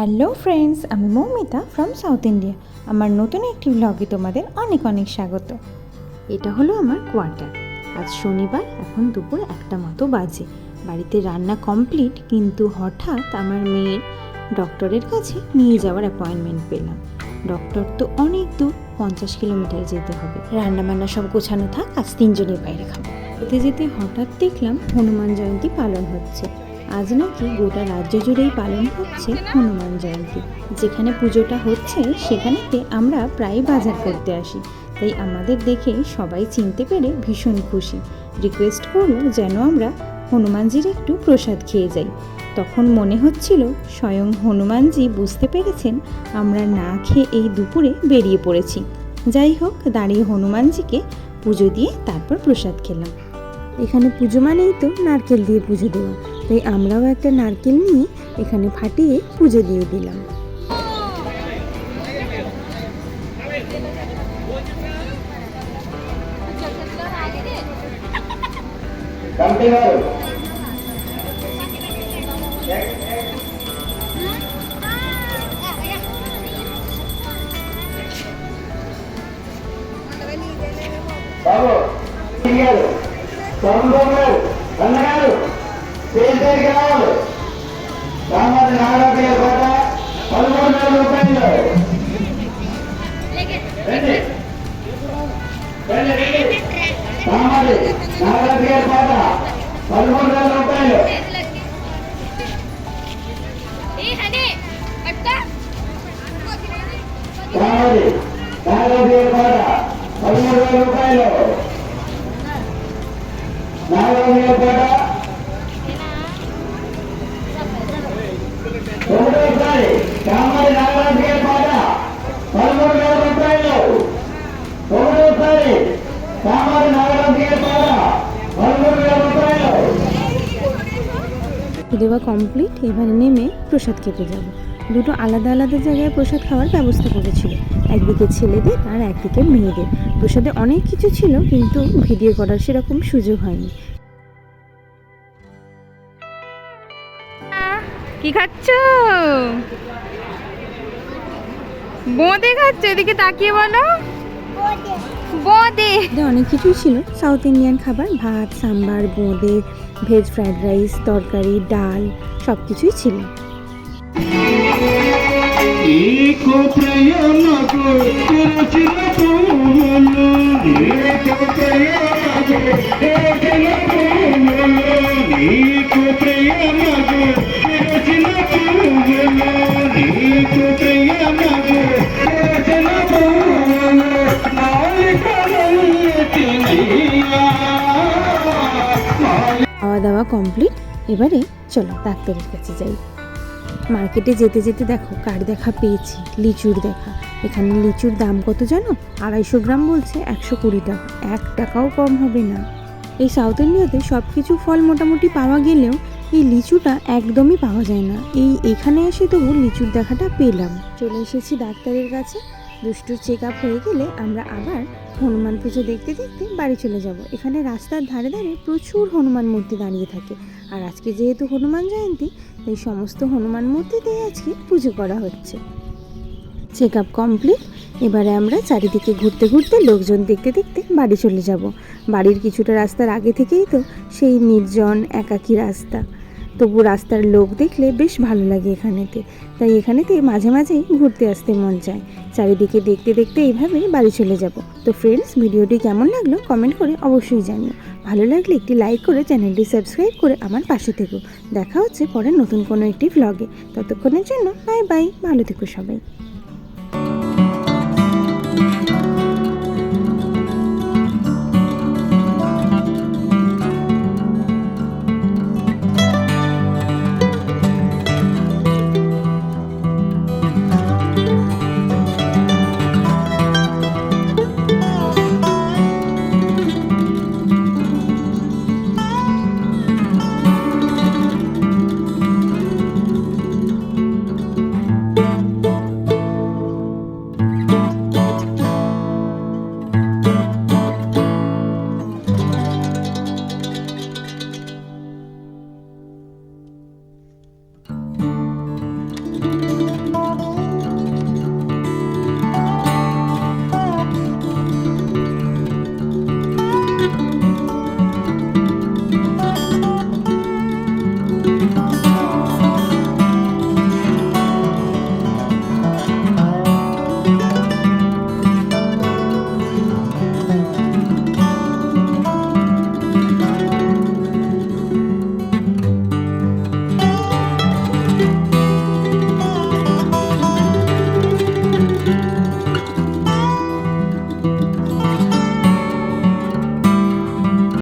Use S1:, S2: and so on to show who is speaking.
S1: Hello friends, আমি Moumita from south India আমার নতুন একটি ব্লগে তোমাদের অনেক অনেক স্বাগত। এটা হলো আমার কোয়ার্টার আজ শনিবার, এখন দুপুর একটা মতো বাজে। বাড়িতে রান্না কমপ্লিট কিন্তু হঠাৎ আমার মেয়ের ডক্টরের কাছে নিয়ে যাওয়ার অ্যাপয়েন্টমেন্ট পেলাম। ডক্টর তো অনেক দূর, পঞ্চাশ কিলোমিটার যেতে হবে। রান্না বান্না সব গোছানো থাক, আজ তিনজনের বাইরে খাব। যেতে যেতে হঠাৎ দেখলাম হনুমান জয়ন্তী পালন হচ্ছে। আজ নাকি গোটা রাজ্য জুড়েই পালন হচ্ছে হনুমান জয়ন্তী। যেখানে পুজোটা হচ্ছে, সেখানেতে আমরা প্রায় বাজার করতে আসি। তাই আমাদের দেখে সবাই চিনতে পেরে ভীষণ খুশি। রিকোয়েস্ট করল যেন আমরা হনুমানজির একটু প্রসাদ খেয়ে যাই। তখন মনে হচ্ছিল, স্বয়ং হনুমানজি বুঝতে পেরেছেন আমরা না খেয়ে এই দুপুরে বেরিয়ে পড়েছি। যাই হোক, দাঁড়িয়ে হনুমানজিকে পুজো দিয়ে তারপর প্রসাদ খেলাম। এখানে পুজো মানেই তো নারকেল দিয়ে পুজো দেওয়া। তাই আমরাও একটা নারকেল নিয়ে এখানে ফাটিয়ে পুজো দিয়ে দিলাম
S2: కమిటీ వారు బాబు గారు చంద్రబాబు గారు అన్నగారు పేరుపేరుకి రావాలి దాని నాగరాజయ్య కోట పదమూడు వేల రూపాయలు రండి. రామాది నాగరాజయ్య కోట పదమూడు వేల రూపాయలు. పదమూడు వేల రూపాయలు.
S1: দেওয়া কমপ্লিট এবার নেমে প্রসাদ খেতে যাব। দুটো আলাদা আলাদা জায়গায় প্রসাদ খাওয়ার ব্যবস্থা করেছিল। একদিকে ছেলেদের আর একদিকে মেয়েদের। প্রসাদে অনেক কিছু ছিল, কিন্তু ভিডিও করার সেরকম সুযোগ হয়নি।
S3: কি খাচ্ছ? বোঁদে খাচ্ছ? এদিকে তাকিয়ে বলো। বোঁদে।
S1: অনেক কিছুই ছিল। সাউথ ইন্ডিয়ান খাবার ভাত সাম্বার বোঁদে ভেজ ফ্রাইড রাইস তরকারি ডাল সব কিছুই ছিল
S2: నీకు
S1: কমপ্লিট এবারে চলো ডাক্তারের কাছে যাই। মার্কেটে যেতে যেতে দেখো, কার দেখা পেয়েছি? লিচুর দেখা। এখানে লিচুর দাম কত জানো? আড়াইশো গ্রাম বলছে, একশো কুড়ি টাকা। এক টাকাও কম হবে না। এই সাউথ ইন্ডিয়াতে সব কিছু ফল মোটামুটি পাওয়া গেলেও এই লিচুটা একদমই পাওয়া যায় না। এই এখানে এসে তবু লিচুর দেখাটা পেলাম। চলে এসেছি ডাক্তারের কাছে। দুষ্টুর চেক আপ হয়ে গেলে আমরা আবার হনুমান পুজো দেখতে দেখতে বাড়ি চলে যাব। এখানে রাস্তার ধারে ধারে প্রচুর হনুমান মূর্তি দাঁড়িয়ে থাকে। আর আজকে যেহেতু হনুমান জয়ন্তী এই সমস্ত হনুমান মূর্তিতে আজকে পুজো করা হচ্ছে। চেক আপ কমপ্লিট এবারে আমরা চারিদিকে ঘুরতে ঘুরতে লোকজন দেখতে দেখতে বাড়ি চলে যাব। বাড়ির কিছুটা রাস্তার আগে থেকেই তো সেই নির্জন, একাকী রাস্তা। তবু রাস্তার লোক দেখলে বেশ ভালো লাগে এখানেতে। তাই এখানেতে মাঝে মাঝেই ঘুরতে আসতে মন চায়। চারিদিকে দেখতে দেখতে এইভাবে বাড়ি চলে যাব। তো ফ্রেন্ডস ভিডিওটি কেমন লাগল কমেন্ট করে অবশ্যই জানিও। ভালো লাগলে একটি লাইক করে চ্যানেলটি সাবস্ক্রাইব করে আমার পাশে থেকো। দেখা হচ্ছে পরে নতুন কোনো একটি ভ্লগে ততক্ষণের জন্য বাই বাই ভালো থেকো সবাই।